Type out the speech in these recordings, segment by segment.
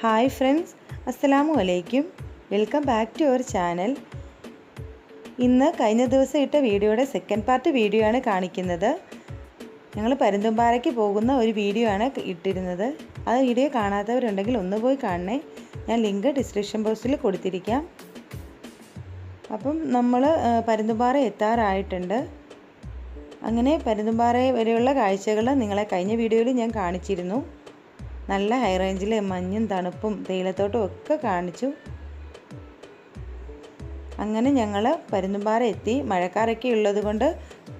Hi friends അസ്സലാമു അലൈക്കും. Welcome back to our channel. ഇന്ന് കഴിഞ്ഞ ദിവസം ഇട്ട വീഡിയോയുടെ സെക്കൻഡ് പാർട്ട് വീഡിയോ ആണ് കാണിക്കുന്നത്. ഞങ്ങൾ പരുന്തുംപാറയ്ക്ക് പോകുന്ന ഒരു വീഡിയോ ആണ് ഇട്ടിരുന്നത്. ആ വീഡിയോ കാണാത്തവരുണ്ടെങ്കിൽ ഒന്ന് പോയി കാണണേ. ഞാൻ ലിങ്ക് ഡിസ്ക്രിപ്ഷൻ ബോക്സിൽ കൊടുത്തിരിക്കാം. അപ്പം നമ്മൾ പരുന്തുംപാറ എത്താറായിട്ടുണ്ട്. അങ്ങനെ പരുന്തുംപാറ വരെയുള്ള കാഴ്ചകൾ നിങ്ങളെ കഴിഞ്ഞ വീഡിയോയിൽ ഞാൻ കാണിച്ചിരുന്നു. നല്ല ഹൈ റേഞ്ചിൽ മഞ്ഞും തണുപ്പും തേയിലത്തോട്ടും ഒക്കെ കാണിച്ചു. അങ്ങനെ ഞങ്ങൾ പരുന്തുംപാറ എത്തി. മഴക്കാരൊക്കെ ഉള്ളത് കൊണ്ട്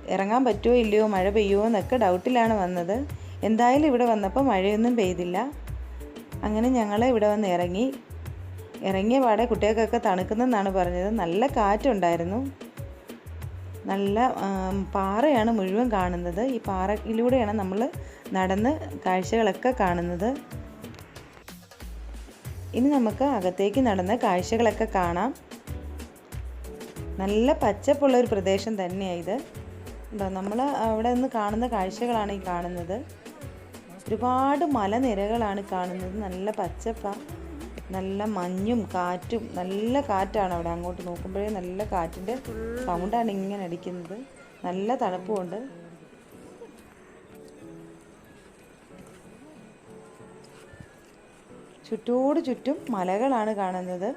ഇറങ്ങാൻ പറ്റുമോ ഇല്ലയോ മഴ പെയ്യുമോ എന്നൊക്കെ ഡൗട്ടിലാണ് വന്നത്. എന്തായാലും ഇവിടെ വന്നപ്പോൾ മഴയൊന്നും പെയ്തില്ല. അങ്ങനെ ഞങ്ങൾ ഇവിടെ വന്ന് ഇറങ്ങി. ഇറങ്ങിയ പാടെ കുട്ടികൾക്കൊക്കെ തണുക്കുന്നെന്നാണ് പറഞ്ഞത്. നല്ല കാറ്റുണ്ടായിരുന്നു. നല്ല പാറയാണ് മുഴുവൻ കാണുന്നത്. ഈ പാറയിലൂടെയാണ് നമ്മൾ നടന്ന് കാഴ്ചകളൊക്കെ കാണുന്നത്. ഇനി നമുക്ക് അകത്തേക്ക് നടന്ന് കാഴ്ചകളൊക്കെ കാണാം. നല്ല പച്ചപ്പുള്ള ഒരു പ്രദേശം തന്നെയാണ് ഇത്. എന്താ നമ്മൾ അവിടെ നിന്ന് കാണുന്ന കാഴ്ചകളാണ് ഈ കാണുന്നത്. ഒരുപാട് മലനിരകളാണ് കാണുന്നത്. നല്ല പച്ചപ്പ. നല്ല മഞ്ഞും കാറ്റും നല്ല കാറ്റാണ് അവിടെ അങ്ങോട്ട് നോക്കുമ്പോഴേ നല്ല കാറ്റിന്റെ സൗണ്ടാണ് ഇങ്ങനെ അടിക്കുന്നത്. നല്ല തണുപ്പുമുണ്ട്. ചുറ്റോട് ചുറ്റും മലകളാണ് കാണുന്നത്.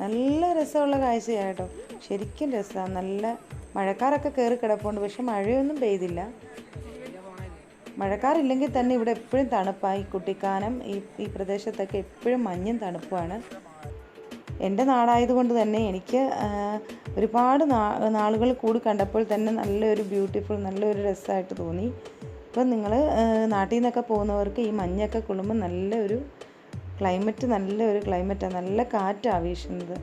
നല്ല രസമുള്ള കാഴ്ചയാട്ടോ ശരിക്കും രസമാണ് നല്ല മഴക്കാരൊക്കെ കയറി കിടപ്പുണ്ട്. പക്ഷെ മഴയൊന്നും പെയ്തില്ല. മഴക്കാറില്ലെങ്കിൽ തന്നെ ഇവിടെ എപ്പോഴും തണുപ്പായി കുട്ടിക്കാനം ഈ ഈ പ്രദേശത്തൊക്കെ എപ്പോഴും മഞ്ഞും തണുപ്പുമാണ്. എന്റെ നാടായതുകൊണ്ട് തന്നെ എനിക്ക് ഒരുപാട് നാ നാളുകൾ കൂടി കണ്ടപ്പോൾ തന്നെ നല്ലൊരു ബ്യൂട്ടിഫുൾ നല്ലൊരു രസമായിട്ട് തോന്നി. ഇപ്പം നിങ്ങൾ നാട്ടിൽ നിന്നൊക്കെ പോകുന്നവർക്ക് ഈ മഞ്ഞൊക്കെ കൊള്ളുമ്പോൾ നല്ലൊരു ക്ലൈമറ്റ് നല്ലൊരു ക്ലൈമറ്റാണ് നല്ല കാറ്റാണ് വീശുന്നത്.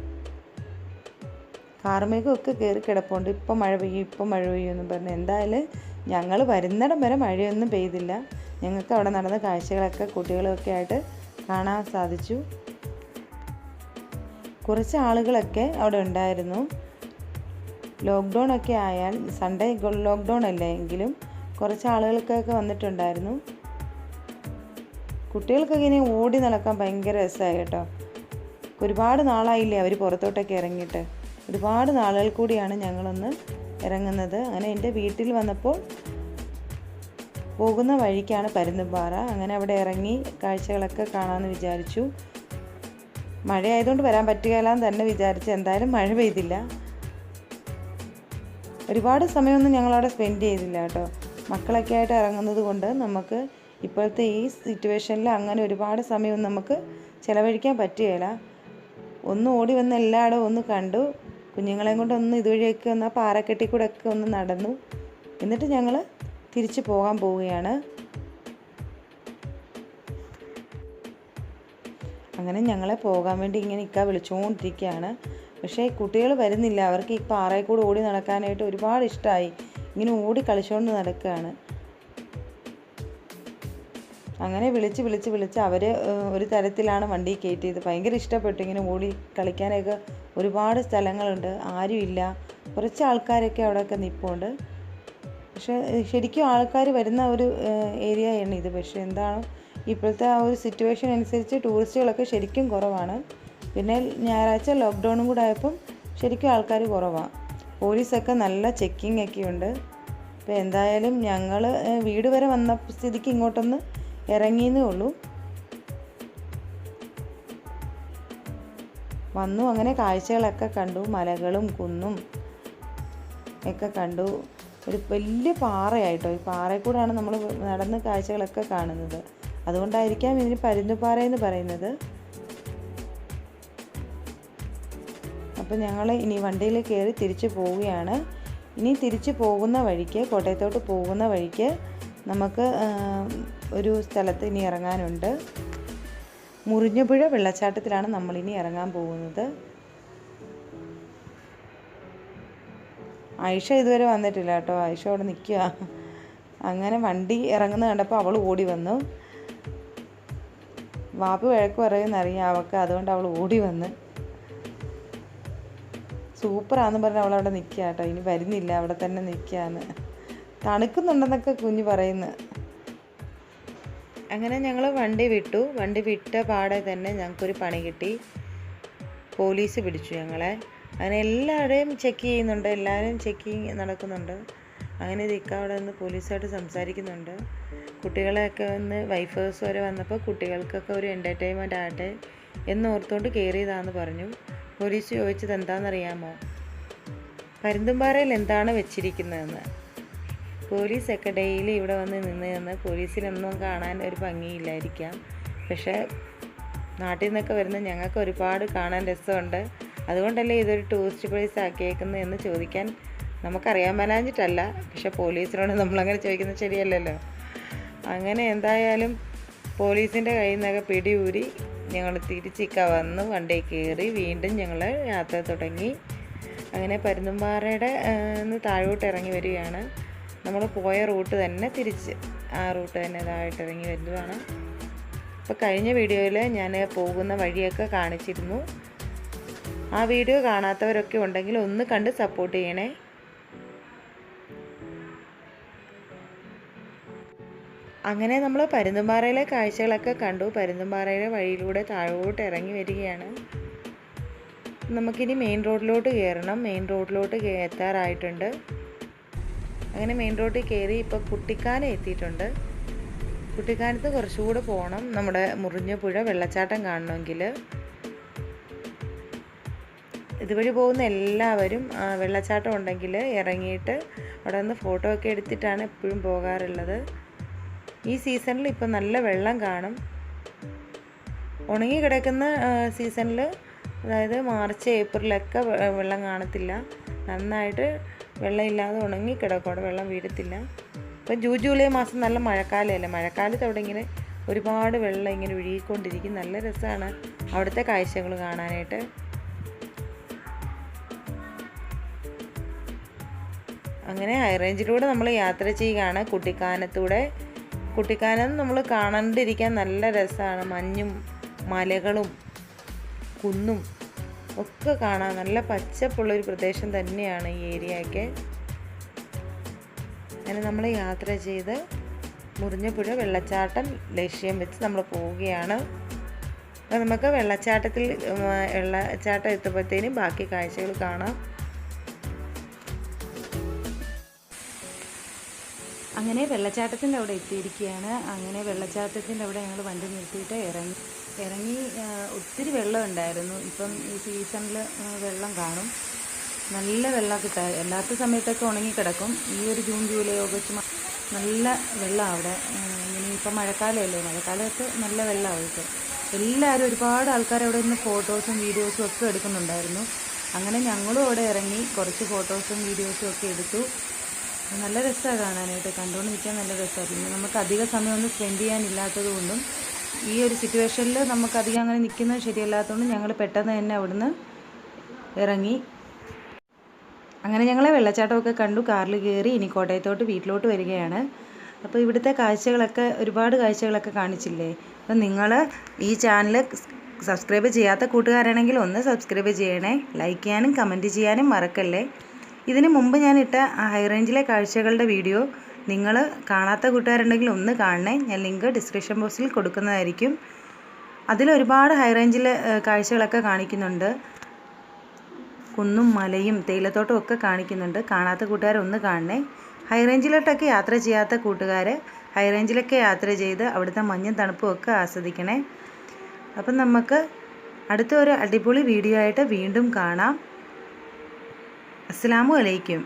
കാർമേഘമൊക്കെ കയറി കിടപ്പുണ്ട്. ഇപ്പം മഴ പെയ്യും ഇപ്പം മഴ പെയ്യും എന്ന് പറഞ്ഞ്. എന്തായാലും ഞങ്ങൾ വരുന്നിടം വരെ മഴയൊന്നും പെയ്തില്ല. ഞങ്ങൾക്ക് അവിടെ നടന്ന കാഴ്ചകളൊക്കെ കുട്ടികളൊക്കെ ആയിട്ട് കാണാൻ സാധിച്ചു. കുറച്ച് ആളുകളൊക്കെ അവിടെ ഉണ്ടായിരുന്നു. ലോക്ക്ഡൗൺ ഒക്കെ ആയാൽ സൺഡേ ലോക്ക്ഡൗൺ അല്ലേ എങ്കിലും കുറച്ച് ആളുകൾക്കൊക്കെ വന്നിട്ടുണ്ടായിരുന്നു. കുട്ടികൾക്കൊക്കെ ഇനി ഓടി നടക്കാൻ ഭയങ്കര രസമായി കേട്ടോ. ഒരുപാട് നാളായില്ലേ അവർ പുറത്തോട്ടൊക്കെ ഇറങ്ങിയിട്ട്. ഒരുപാട് നാളുകൾ കൂടിയാണ് ഞങ്ങളൊന്ന് ഇറങ്ങുന്നത്. അങ്ങനെ എന്റെ വീട്ടിൽ വന്നപ്പോൾ പോകുന്ന വഴിക്കാണ് പരുന്തുംപാറ. അങ്ങനെ അവിടെ ഇറങ്ങി കാഴ്ചകളൊക്കെ കാണാമെന്ന് വിചാരിച്ചു. മഴയായതുകൊണ്ട് വരാൻ പറ്റുകയില്ലാന്ന് തന്നെ വിചാരിച്ചു. എന്തായാലും മഴ പെയ്തില്ല. ഒരുപാട് സമയമൊന്നും ഞങ്ങളവിടെ സ്പെൻഡ് ചെയ്തില്ല കേട്ടോ. മക്കളൊക്കെ ആയിട്ട് ഇറങ്ങുന്നത് കൊണ്ട് നമുക്ക് ഇപ്പോഴത്തെ ഈ സിറ്റുവേഷനിൽ അങ്ങനെ ഒരുപാട് സമയം നമുക്ക് ചിലവഴിക്കാൻ പറ്റുകയില്ല. ഒന്ന് ഓടി വന്ന് എല്ലായിടവും ഒന്ന് കണ്ടു. കുഞ്ഞുങ്ങളെയും കൊണ്ടൊന്ന് ഇതുവഴിയൊക്കെ ഒന്ന് ആ പാറക്കെട്ടി കൂടെ ഒക്കെ ഒന്ന് നടന്നു. എന്നിട്ട് ഞങ്ങൾ തിരിച്ചു പോകാൻ പോവുകയാണ്. അങ്ങനെ ഞങ്ങളെ പോകാൻ വേണ്ടി ഇങ്ങനെ ഇക്ക വിളിച്ചുകൊണ്ടിരിക്കുകയാണ് പക്ഷേ കുട്ടികൾ വരുന്നില്ല. അവർക്ക് ഈ പാറയിൽ കൂടെ ഓടി നടക്കാനായിട്ട് ഒരുപാട് ഇഷ്ടമായി ഇങ്ങനെ ഓടി കളിച്ചുകൊണ്ട് നടക്കുകയാണ്. അങ്ങനെ വിളിച്ച് വിളിച്ച് വിളിച്ച് അവർ ഒരു തരത്തിലാണ് വണ്ടി കയറ്റിയത്. ഭയങ്കര ഇഷ്ടപ്പെട്ടു. ഇങ്ങനെ ഓടി കളിക്കാനൊക്കെ ഒരുപാട് സ്ഥലങ്ങളുണ്ട്. ആരുമില്ല കുറച്ച് ആൾക്കാരൊക്കെ അവിടെയൊക്കെ നിൽപ്പുണ്ട് പക്ഷേ ശരിക്കും ആൾക്കാർ വരുന്ന ഒരു ഏരിയയാണ് ഇത്. പക്ഷേ എന്താണ് ഇപ്പോഴത്തെ ആ ഒരു സിറ്റുവേഷൻ അനുസരിച്ച് ടൂറിസ്റ്റുകളൊക്കെ ശരിക്കും കുറവാണ്. പിന്നെ ഞായറാഴ്ച ലോക്ക്ഡൗണും കൂടെ ആയപ്പം ശരിക്കും ആൾക്കാർ കുറവാണ് പോലീസൊക്കെ നല്ല ചെക്കിംഗ് ഒക്കെ ഉണ്ട് അപ്പോൾ എന്തായാലും ഞങ്ങൾ വീട് വരെ വന്ന സ്ഥിതിക്ക് ഇങ്ങോട്ടൊന്ന് ഇറങ്ങിയെന്നേ ഉള്ളൂ. വന്നു. അങ്ങനെ കാഴ്ചകളൊക്കെ കണ്ടു. മലകളും കുന്നും ഒക്കെ കണ്ടു. ഒരു വലിയ പാറയായിട്ടോ. ഈ പാറയിൽ കൂടെയാണ് നമ്മൾ നടന്ന് കാഴ്ചകളൊക്കെ കാണുന്നത്. അതുകൊണ്ടായിരിക്കാം ഇതിന് പരുന്തുപാറ എന്ന് പറയുന്നത്. അപ്പോൾ ഞങ്ങൾ ഇനി വണ്ടിയിൽ കയറി തിരിച്ചു പോവുകയാണ്. ഇനി തിരിച്ചു പോകുന്ന വഴിക്ക് കോട്ടയത്തോട്ട് പോകുന്ന വഴിക്ക് നമുക്ക് ഒരു സ്ഥലത്ത് ഇനി ഇറങ്ങാനുണ്ട്. മുറിഞ്ഞപുഴ വെള്ളച്ചാട്ടത്തിലാണ് നമ്മളിനി ഇറങ്ങാൻ പോകുന്നത്. ആയിഷ ഇതുവരെ വന്നിട്ടില്ല കേട്ടോ. ആയിഷ അവിടെ നിൽക്കുക അങ്ങനെ വണ്ടി ഇറങ്ങുന്ന കണ്ടപ്പോൾ അവൾ ഓടി വന്നു. വാപ്പ് വഴക്ക് പറയുമെന്നറിയാം അവൾക്ക് അതുകൊണ്ട് അവൾ ഓടി വന്ന്. സൂപ്പറാന്ന് പറഞ്ഞ് അവളവിടെ നിൽക്കുക കേട്ടോ. ഇനി വരുന്നില്ല അവിടെ തന്നെ നിൽക്കുകയാണ് തണുക്കുന്നുണ്ടെന്നൊക്കെ കുഞ്ഞ് പറയുന്നു. അങ്ങനെ ഞങ്ങൾ വണ്ടി വിട്ടു. വണ്ടി വിട്ട പാടെ തന്നെ ഞങ്ങൾക്കൊരു പണി കിട്ടി. പോലീസ് പിടിച്ചു ഞങ്ങളെ. അങ്ങനെ എല്ലാവരെയും ചെക്ക് ചെയ്യുന്നുണ്ട്. എല്ലാവരും ചെക്കിങ് നടക്കുന്നുണ്ട്. അങ്ങനെ ദിക്ക അവിടെ നിന്ന് പോലീസായിട്ട് സംസാരിക്കുന്നുണ്ട്. കുട്ടികളെയൊക്കെ ഒന്ന് വൈഫേഴ്സ് വരെ വന്നപ്പോൾ കുട്ടികൾക്കൊക്കെ ഒരു എന്റർടൈൻമെന്റ് ആകട്ടെ എന്നോർത്തുകൊണ്ട് കയറിയതാണെന്ന് പറഞ്ഞു. പോലീസ് ചോദിച്ചത് എന്താണെന്നറിയാമോ പരുന്തുംപാറയിൽ എന്താണ് വെച്ചിരിക്കുന്നതെന്ന്. പോലീസൊക്കെ ഡെയിലി ഇവിടെ വന്ന് നിന്ന് നിന്ന് പോലീസിനൊന്നും കാണാൻ ഒരു ഭംഗിയില്ലായിരിക്കാം. പക്ഷേ നാട്ടിൽ നിന്നൊക്കെ വരുന്ന ഞങ്ങൾക്ക് ഒരുപാട് കാണാൻ രസമുണ്ട്. അതുകൊണ്ടല്ലേ ഇതൊരു ടൂറിസ്റ്റ് പ്ലേസ് ആക്കിയേക്കുന്നത് എന്ന് ചോദിക്കാൻ നമുക്കറിയാൻ മേലാഞ്ഞിട്ടല്ല. പക്ഷേ പോലീസിനോട് നമ്മളങ്ങനെ ചോദിക്കുന്നത് ശരിയല്ലല്ലോ. അങ്ങനെ എന്തായാലും പോലീസിന്റെ കയ്യിൽ നിന്നൊക്കെ പിടിയൂരി ഞങ്ങൾ തിരിച്ചിക്ക വന്ന്. വണ്ടി കയറി വീണ്ടും ഞങ്ങൾ യാത്ര തുടങ്ങി. അങ്ങനെ പരുന്തുംപാറയുടെ താഴോട്ട് ഇറങ്ങി വരികയാണ്. നമ്മൾ പോയ റൂട്ട് തന്നെ തിരിച്ച്. ആ റൂട്ട് തന്നെ ഇതായിട്ട് ഇറങ്ങി വരുന്നതാണ് അപ്പോൾ കഴിഞ്ഞ വീഡിയോയിൽ ഞാൻ പോകുന്ന വഴിയൊക്കെ കാണിച്ചിരുന്നു. ആ വീഡിയോ കാണാത്തവരൊക്കെ ഉണ്ടെങ്കിൽ ഒന്ന് കണ്ട് സപ്പോർട്ട് ചെയ്യണേ. അങ്ങനെ നമ്മൾ പരുന്തുംപാറയിലെ കാഴ്ചകളൊക്കെ കണ്ടു. പരുന്തുംപാറയിലെ വഴിയിലൂടെ താഴോട്ട് ഇറങ്ങി വരികയാണ്. നമുക്കിനി മെയിൻ റോഡിലോട്ട് കയറണം. മെയിൻ റോഡിലോട്ട് എത്താറായിട്ടുണ്ട്. അങ്ങനെ മെയിൻ റോഡിൽ കയറി ഇപ്പോൾ കുട്ടിക്കാനം എത്തിയിട്ടുണ്ട്. കുട്ടിക്കാനത്ത് കുറച്ചുകൂടെ പോകണം നമ്മുടെ മുറിഞ്ഞപ്പുഴ വെള്ളച്ചാട്ടം കാണണമെങ്കിൽ ഇതുവഴി പോകുന്ന എല്ലാവരും വെള്ളച്ചാട്ടം ഉണ്ടെങ്കിൽ ഇറങ്ങിയിട്ട് അവിടെ നിന്ന് ഫോട്ടോ ഒക്കെ എടുത്തിട്ടാണ് എപ്പോഴും പോകാറുള്ളത്. ഈ സീസണിൽ ഇപ്പം നല്ല വെള്ളം കാണും. ഉണങ്ങി കിടക്കുന്ന സീസണിൽ അതായത് മാർച്ച് ഏപ്രിലൊക്കെ വെള്ളം കാണത്തില്ല. നന്നായിട്ട് വെള്ളമില്ലാതെ ഉണങ്ങി കിടക്കും. അവിടെ വെള്ളം വീഴത്തില്ല. ഇപ്പം ജൂൺ ജൂലൈ മാസം നല്ല മഴക്കാലമല്ലേ? മഴക്കാലത്ത് അവിടെ ഇങ്ങനെ ഒരുപാട് വെള്ളം ഇങ്ങനെ ഒഴുകിക്കൊണ്ടിരിക്കും. നല്ല രസമാണ് അവിടുത്തെ കാഴ്ചകൾ കാണാനായിട്ട്. അങ്ങനെ ഹൈ റേഞ്ചിലൂടെ നമ്മൾ യാത്ര ചെയ്യുകയാണ്. കുട്ടിക്കാനത്തൂടെ. കുട്ടിക്കാനം നമ്മൾ കാണാണ്ടിരിക്കാൻ നല്ല രസമാണ്. മഞ്ഞും മലകളും കുന്നും. ഒക്കെ കാണാൻ നല്ല പച്ചപ്പുള്ളൊരു പ്രദേശം തന്നെയാണ് ഈ ഏരിയയൊക്കെ. അങ്ങനെ നമ്മൾ യാത്ര ചെയ്ത് മുറിഞ്ഞപ്പുഴ വെള്ളച്ചാട്ടം ലക്ഷ്യം വെച്ച് നമ്മൾ പോവുകയാണ്. അപ്പോൾ നമുക്ക് വെള്ളച്ചാട്ടത്തിൽ വെള്ളച്ചാട്ടം എത്തുമ്പോഴത്തേനും ബാക്കി കാഴ്ചകൾ കാണാം. അങ്ങനെ വെള്ളച്ചാട്ടത്തിന്റെ അവിടെ എത്തിയിരിക്കുകയാണ്. അങ്ങനെ വെള്ളച്ചാട്ടത്തിന്റെ അവിടെ ഞങ്ങൾ വണ്ടി നിർത്തിയിട്ട് ഇറങ്ങി. ഇറങ്ങി ഒത്തിരി വെള്ളം ഉണ്ടായിരുന്നു. ഇപ്പം ഈ സീസണിൽ വെള്ളം കാണും. നല്ല വെള്ളം കിട്ടാ അല്ലാത്ത സമയത്തൊക്കെ ഉണങ്ങി കിടക്കും. ഈ ഒരു ജൂൺ ജൂലൈ ഓഗസ്റ്റ് നല്ല വെള്ളമാണ് അവിടെ ഇനി ഇപ്പം മഴക്കാലമല്ലേ? മഴക്കാലത്ത് നല്ല വെള്ളമാണ് അവർക്ക്. എല്ലാവരും ഒരുപാട് ആൾക്കാർ അവിടെ നിന്ന് ഫോട്ടോസും വീഡിയോസും ഒക്കെ എടുക്കുന്നുണ്ടായിരുന്നു. അങ്ങനെ ഞങ്ങളും അവിടെ ഇറങ്ങി കുറച്ച് ഫോട്ടോസും വീഡിയോസും ഒക്കെ എടുത്തു. നല്ല രസമാണ് കാണാനായിട്ട്. കണ്ടുകൊണ്ട് നിൽക്കാൻ നല്ല രസമാണ് പിന്നെ നമുക്ക് അധിക സമയമൊന്നും സ്പെൻഡ് ചെയ്യാനില്ലാത്തത് കൊണ്ടും ഈ ഒരു സിറ്റുവേഷനിൽ നമുക്ക് അധികം അങ്ങനെ നിൽക്കുന്നത് ശരിയല്ലാത്തതുകൊണ്ട് ഞങ്ങൾ പെട്ടെന്ന് തന്നെ അവിടുന്ന് ഇറങ്ങി. അങ്ങനെ ഞങ്ങൾ വെള്ളച്ചാട്ടമൊക്കെ കണ്ടു. കാറിൽ കയറി ഇനി കോട്ടയത്തോട്ട് വീട്ടിലോട്ട് വരികയാണ്. അപ്പോൾ ഇവിടുത്തെ കാഴ്ചകളൊക്കെ ഒരുപാട് കാഴ്ചകളൊക്കെ കാണിച്ചില്ലേ? അപ്പം നിങ്ങൾ ഈ ചാനൽ സബ്സ്ക്രൈബ് ചെയ്യാത്ത കൂട്ടുകാരാണെങ്കിൽ ഒന്ന് സബ്സ്ക്രൈബ് ചെയ്യണേ. ലൈക്ക് ചെയ്യാനും കമന്റ് ചെയ്യാനും മറക്കല്ലേ? ഇതിന് മുമ്പ് ഞാൻ ഇട്ട ഹൈ റേഞ്ചിലെ കാഴ്ചകളുടെ വീഡിയോ നിങ്ങൾ കാണാത്ത കൂട്ടുകാരുണ്ടെങ്കിൽ ഒന്ന് കാണണേ. ഞാൻ ലിങ്ക് ഡിസ്ക്രിപ്ഷൻ ബോക്സിൽ കൊടുക്കുന്നതായിരിക്കും. അതിൽ ഒരുപാട് ഹൈ റേഞ്ചിലെ കാഴ്ചകളൊക്കെ കാണിക്കുന്നുണ്ട്. കുന്നും മലയും തേയിലത്തോട്ടവും ഒക്കെ കാണിക്കുന്നുണ്ട്. കാണാത്ത കൂട്ടുകാർ ഒന്ന് കാണണേ. ഹൈ റേഞ്ചിലോട്ടൊക്കെ യാത്ര ചെയ്യാത്ത കൂട്ടുകാർ ഹൈ റേഞ്ചിലൊക്കെ യാത്ര ചെയ്ത് അവിടുത്തെ മഞ്ഞും തണുപ്പും ഒക്കെ ആസ്വദിക്കണേ. അപ്പം നമുക്ക് അടുത്ത ഒരു അടിപൊളി വീഡിയോ ആയിട്ട് വീണ്ടും കാണാം. അസ്സാമു അലൈക്കും.